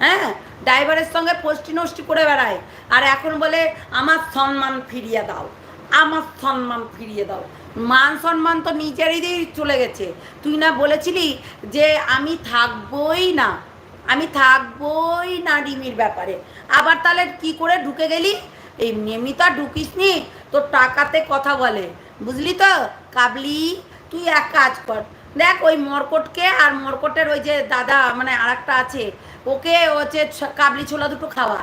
হ্যাঁ? ড্রাইভারের সঙ্গে পোষ্টি নষ্টি করে বেড়ায়। আর এখন বলে, আমার সম্মান ফিরিয়ে দাও। আমার সম্মান ফিরিয়ে দাও। মান সম্মান তো নিজেরই চলে গেছে। তুই না বলেছিলি যে আমি থাকবই না? আমি থাকবই না রিমির ব্যাপারে। আবার তাহলে কি করে ঢুকে গেলি? এই এমনি তো আর ঢুকিস নি তোর টাকাতে কথা বলে। বুঝলি তো? কাবলি, তুই এক কাজ কর। দেখ, ওই মরকটকে আর মরকটের ওই যে দাদা মানে আর একটা আছে, ওকে হচ্ছে কাবলি ছোলা দুটো খাওয়া,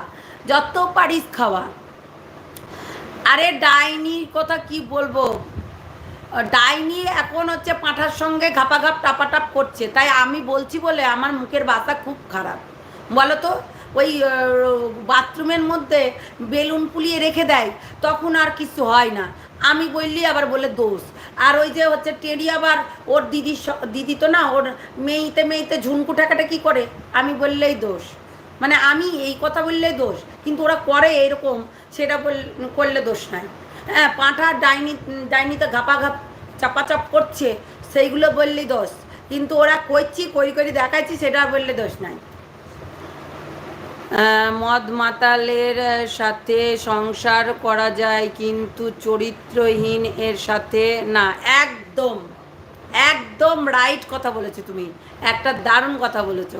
যত পারিস খাওয়া। আরে ডাইনির কথা কি বলব? ডাইনি এখন হচ্ছে পাঁঠার সঙ্গে ঘাপাঘাপ, টাপাটাপ করছে। তাই আমি বলছি বলে আমার মুখের ভাষা খুব খারাপ। বলো তো ওই বাথরুমের মধ্যে বেলুন পুলিয়ে রেখে দেয়, তখন আর কিছু হয় না। আমি বললি, আবার বলে দোষ। আর ওই যে হচ্ছে টেরি আবার, ওর দিদির দিদি তো না, ওর মেয়েতে মেয়েতে ঝুনকু ঠাকাটা কি করে? আমি বললেই দোষ। মানে আমি এই কথা বললেই দোষ, কিন্তু ওরা করে এরকম, সেটা বল- করলে দোষ নাই। হ্যাঁ পাঁঠা ডাইনি, ডাইনিতে ঘাপাঘাপ, চাপাচাপ করছে, সেইগুলো বললেই দোষ। কিন্তু ওরা করছি করি করি দেখাচ্ছি সেটা বললে দোষ নাই। মদ মাতালের সাথে সংসার করা যায়, কিন্তু চরিত্রহীন এর সাথে না। একদম একদম রাইট কথা বলেছ তুমি। একটা দারুণ কথা বলেছ।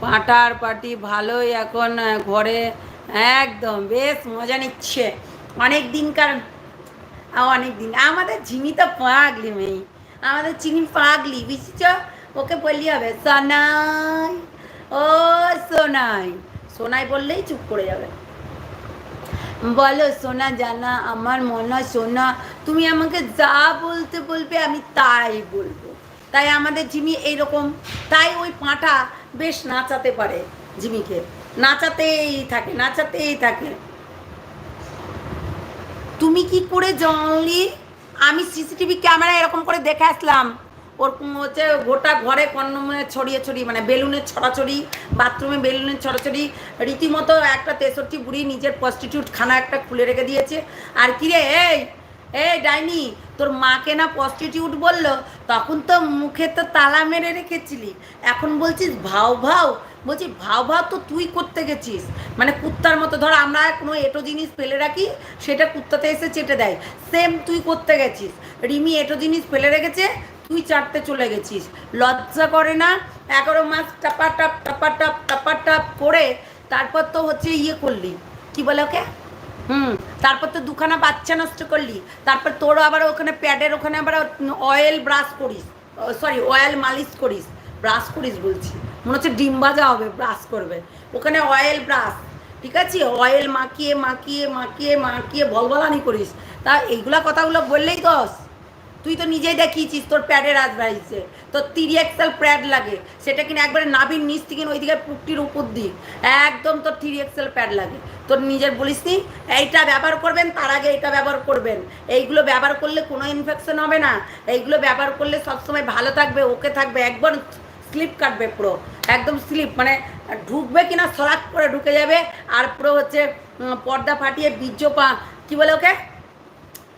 পাটার পাটি ভালোই এখন ঘরে। একদম, বেশ মজা নিচ্ছে। অনেক দিনকার অনেক দিন। আমাদের ঝিমি তো পাগলি মেয়ে। আমাদের চিনি পাগলি, বুঝছ? ওকে বললি হবে, সোনাই, ও সোনাই। সোনাই বললেই চুপ করে যাবে। বলো সোনা জানা, আমার মনে হয় সোনা, তুমি আমাকে যা বলতে বলবে আমি তাই বলব। তাই আমাদের জিমি এইরকম, তাই ওই পাঁঠা বেশ নাচাতে পারে জিমিকে। নাচাতেই থাকে নাচাতেই থাকে। তুমি কি করে জানলি? আমি সিসিটিভি ক্যামেরা এরকম করে দেখে আসলাম। ওর হচ্ছে গোটা ঘরে কন্ডমে ছড়িয়ে ছড়িয়ে মানে বেলুনের ছড়াছড়ি, বাথরুমে বেলুনের ছড়াছড়ি, রীতিমতো একটা তেষট্টি বুড়ি নিজের প্রস্টিটিউট খানা একটা খুলে রেখে দিয়েছে। আর কি রে, এই এই ডাইনি, তোর মাকে না প্রস্টিটিউট বলল? তখন তো মুখে তো তালা মেরে রেখেছিলি। এখন বলছিস ভাও ভাও? বলছি, ভাও ভাও তো তুই করতে গেছিস। মানে কুত্তার মতো, ধর আমরা কোনো এটো জিনিস ফেলে রাখি, সেটা কুত্তাতে এসে চেটে দেয়। সেম তুই করতে গেছিস। রিমি এটো জিনিস ফেলে রেখেছে তুই চারটে চলে গেছিস। লজ্জা করে না? এগারো মাস টাপা টাপ টাপা টাপ টাপা টাপ করে তারপর তো হচ্ছে ইয়ে করলি। কি বলে ওকে? হুম, তারপর তো দুখানা বাচ্চা নষ্ট করলি। তারপর তোরও আবার ওখানে প্যাডের ওখানে আবার অয়েল ব্রাশ করিস। সরি অয়েল মালিশ করিস। ব্রাশ করিস বলছি। মনে হচ্ছে ডিম ভাজা হবে ব্রাশ করবে। ওখানে অয়েল ব্রাশ ঠিক আছে? অয়েল মাখিয়ে মাখিয়ে মাখিয়ে মাখিয়ে ভলভলানি করিস। তা এইগুলা কথাগুলো বললেই দোষ। তুই তো নিজেই দেখিয়েছিস, তোর প্যাডের আজ বাড়িছে তোর তিরি এক্সেল প্যাড লাগে। সেটা কিনা একবারে নাভির নিচ থেকে ওইদিকে পুকটির উপর দিক একদম তোর থ্রি এক্সেল প্যাড লাগে। তোর নিজের বলিস নি, এইটা ব্যবহার করবেন, তার আগে এটা ব্যবহার করবেন। এইগুলো ব্যবহার করলে কোনো ইনফেকশন হবে না। এইগুলো ব্যবহার করলে সবসময় ভালো থাকবে ওকে থাকবে। একবার স্লিপ কাটবে পুরো। একদম স্লিপ মানে ঢুকবে কিনা সরাক করে ঢুকে যাবে। আর পুরো হচ্ছে পর্দা ফাটিয়ে বীর্য পা কি বলে ওকে?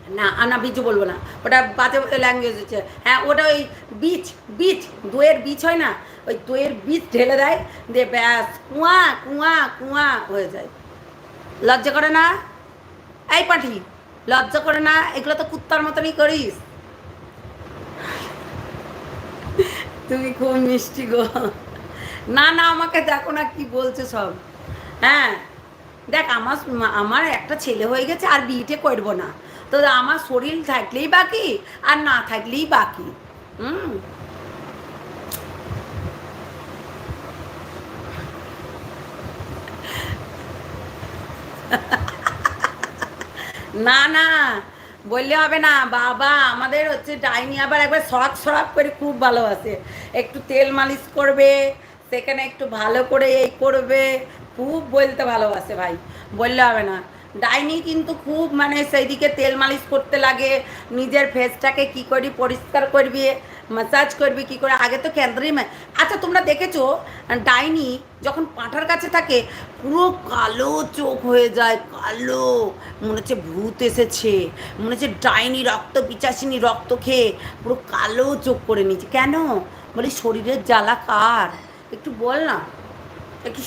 না আ, না বীজ বলব না। ওটা বাজে ল্যাঙ্গুয়েজ হচ্ছে। হ্যাঁ ওটা ওই বীজ বীজ দইয়ের বীজ হয় না? ওই দইয়ের বীজ ঢেলে দেয় দিয়ে ব্যাস কুয়া কুয়া কুয়া হয়ে যায়। লজ্জা করে না? এই পাঠি লজ্জা করে না? এগুলো তো কুত্তার মতনই করিস। তুমি খুব মিষ্টি গো। না না আমাকে দেখো না কি বলছে সব। হ্যাঁ দেখ, আমার আমার একটা ছেলে হয়ে গেছে আর বিয়েটে করব না। তো আমার শরীর থাকলেই বাকি আর না থাকলেই বাকি। হুম? না না, বললে হবে না। বাবা, আমাদের হচ্ছে ডাইনি আবার একবার সরাক সরাক করে খুব ভালোবাসে। একটু তেল মালিশ করবে সেখানে একটু ভালো করে এই করবে, খুব বলতে ভালোবাসে ভাই, বললে হবে না। ডাইনি কিন্তু খুব মানে সেই দিকে তেল মালিশ করতে লাগে, নিজের ফেসটাকে কি করি পরিষ্কার করবি মাসাজ করবি, কি করে? আগে তো কেন্দ্রেই মা- আচ্ছা তোমরা দেখেছ, ডাইনি যখন পাঁঠার কাছে থাকে, পুরো কালো চোখ হয়ে যায়, কালো। মনে হচ্ছে ভূত এসেছে, মনে হচ্ছে ডাইনি রক্ত পিচাসিনী রক্ত খেয়ে পুরো কালো চোখ করে নিচ্ছে কেন? বলি শরীরের জ্বালা কার? একটু বল না। একটু